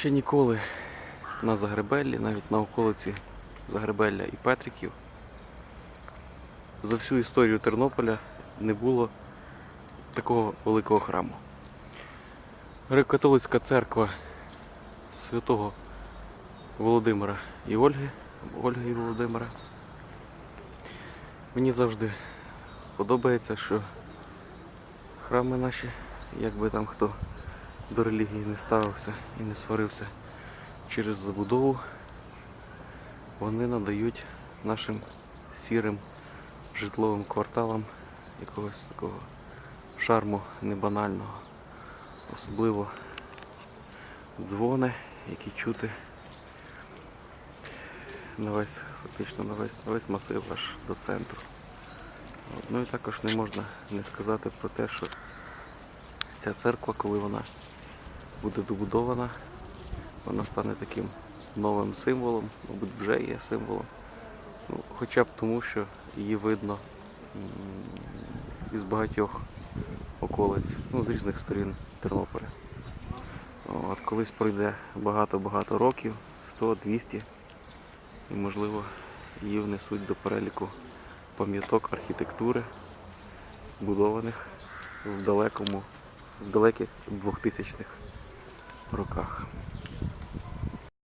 Ще ніколи на Загребеллі, навіть на околиці Загребелля і Петриків, за всю історію Тернополя не було такого великого храму. Греко-католицька церква святого Володимира і Ольги, Ольги і Володимира. Мені завжди подобається, що храми наші, як би там хто до релігії не ставився і не сварився через забудову, вони надають нашим сірим житловим кварталам якогось такого шарму небанального. Особливо дзвони, які чути на весь, фактично на весь, на весь масив аж до центру. Ну і також не можна не сказати про те, що ця церква, коли вона буде добудована, вона стане таким новим символом, мабуть, вже є символом. Ну, хоча б тому, що її видно із багатьох околиць, ну, з різних сторін Тернополя. От, колись пройде багато-багато років, 100-200, і можливо її внесуть до переліку пам'яток архітектури, будованих в далекому, в далеких 2000-х роках.